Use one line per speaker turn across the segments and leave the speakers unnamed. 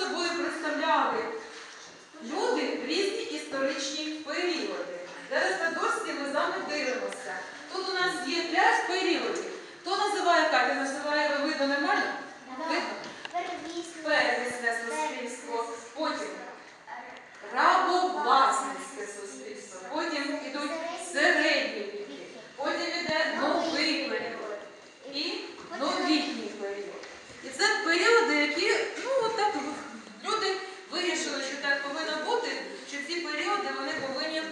собою представляли люди в різні історичні періоди. Зараз на дошці ми з вами дивимося. Тут у нас є п'ять періодів. Хто називає Катя? Називає ви видно нормально? Видно? Первісне суспільство, потім рабовласницьке суспільство, потім ідуть середні віки, потім іде новий період і новітній період. І це періоди, які, ну от так люди вирішили, що так повинно бути, що ці періоди вони повинні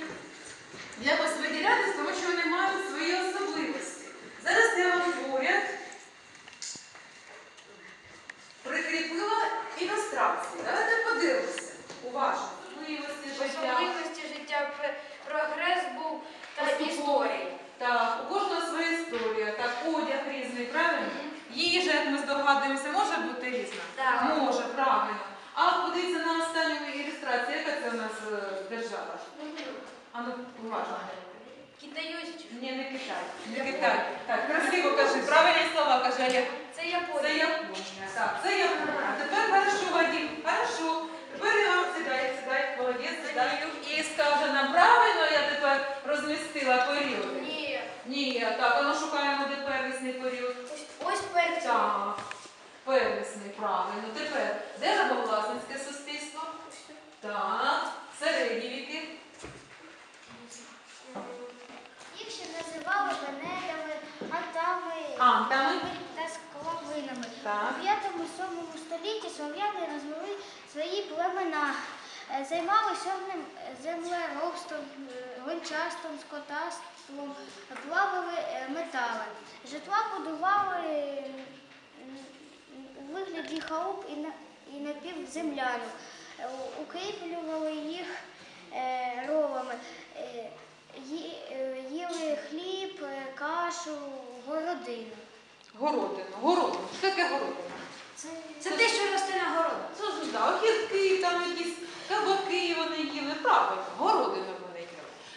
якось виділятися, тому що вони мають свої особливості. Зараз я вам поряд прикріпила ілюстрації. Давайте подивимося. Уважно. Особливості життя.
Особливості життя, прогрес був та історії.
Так, у кожного своя історія, так, одяг різний, правильно? Їжа, як ми здогадуємося, може бути різна?
Так.
Може, правильно. А подивіться на останню ілюстрацію, яка це у нас е, держава? А ну, уважно.
Китаюсь.
Ні, не Китай. Не Китай. Так, красиво кажи, правильні слова кажи, Олег.
Це
Це
Японія.
Японія. Так, це Японія. А тепер хорошо, Вадим, хорошо. Тепер я вам сідай, сідай, молодець, сідай. І скаже нам, правильно я тепер розмістила періоди?
Ні.
Так, а ну шукаємо, де первісний період.
Ось, ось перший.
Так, первісний, правильно. Тепер, де рабовласницьке суспільство? Так, середні віки.
Їх ще називали венедами, антами
Антами.
та склавинами.
Так.
У 5-7 столітті слов'яни розвели свої племена, е, займалися чорним землеробством, е, гончарством, скотарством, плавили е, метали. Житла будували е, у вигляді халуп і на- і напівземлянок. Е, Укріплювали їх ровами. Їли хліб, кашу, городину.
Городина. Городина. Що таке городина?
Це,
Це те, що росте на городі.
Це ж да, огірки, там якісь кабаки вони їли. Правильно, городину вони їли.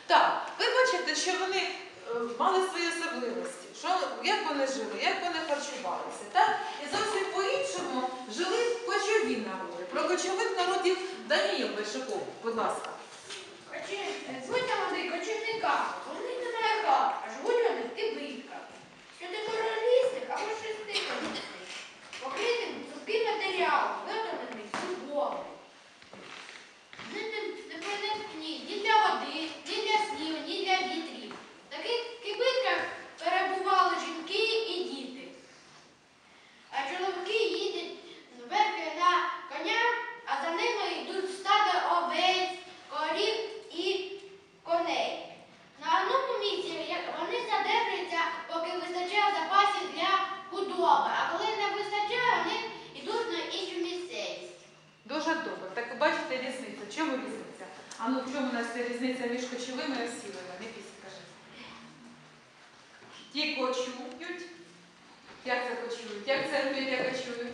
Так, бачите, що вони е, мали свої особливості, що, як вони жили, як вони харчувалися. Так? І зовсім по-іншому жили кочові народи. Про кочових народів Даніїл Большаков, будь ласка.
Звуть вони кочівника, вони не на хат, а живуть вони в кибитках. Чотирилісних або шестиколісних, покритим сухим матеріалом, виготовлений з зубом. Вони не, не принесені ні для води, ні для снігу, ні для вітрів. В таких кибитках перебували жінки і діти. А чоловіки їдуть верхи на конях, а за ними йдуть стадо овець, корів і коней. На одному місці як вони задержуються, поки вистачає запасів для худоби, а коли не вистачає, вони йдуть на іншу місцевість.
Дуже добре. Так ви бачите різницю. В чому різниця? А ну в чому у нас різниця між кочовими і осілими? Не після кажи. Ті кочують. Як це кочують? Як це вміють, як кочують?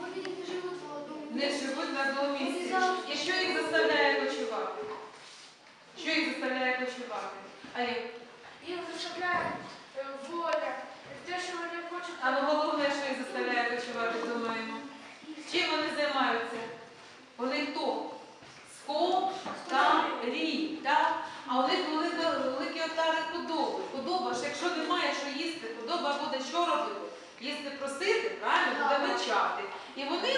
вони не живуть в одному
Не живуть на одному місці. І що їх заставляє кочувати? Що їх заставляє кочувати? Олег,
Їх заставляє е, воля, те, що вони.
А ну головне, що їх заставляє кочувати, думаємо. Чим вони займаються? Вони хто? Скотарі, так? А у них великі, отари подоби. Подоба, ж, якщо немає що їсти, подоба буде що робити? Їсти просити, правильно, буде мечати. І вони